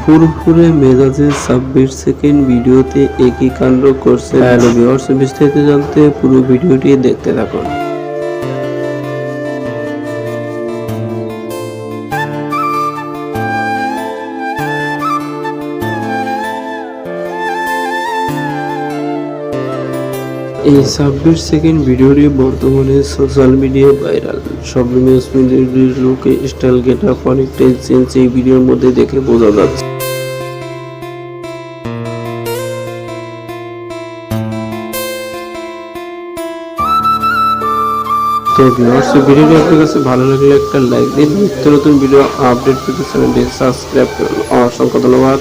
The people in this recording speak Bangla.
ফুরফুরে মেজাজে ছাব্বিশ সেকেন্ড ভিডিওতে একই কাণ্ড করছে। হ্যালো ভিউয়ার্স বিস্তারিত জানতে পুরো ভিডিওটি দেখতে থাকুন। এই ছাব্বিশ সেকেন্ড ভিডিওটি বর্তমানে সোশ্যাল মিডিয়ায় ভাইরাল। সব মিডিয়ার লোকে স্টাইল গেট আপ অনেকটাই চেঞ্জ এই ভিডিওর মধ্যে দেখে বোঝা যাচ্ছে। তো ভিউয়ার্স ভিডিওটি আপনার কাছে ভালো লাগলে একটা লাইক দিন। নিত্য নতুন ভিডিও আপডেট পেতে চ্যানেলটি সাবস্ক্রাইব করুন। অসংখ্য ধন্যবাদ।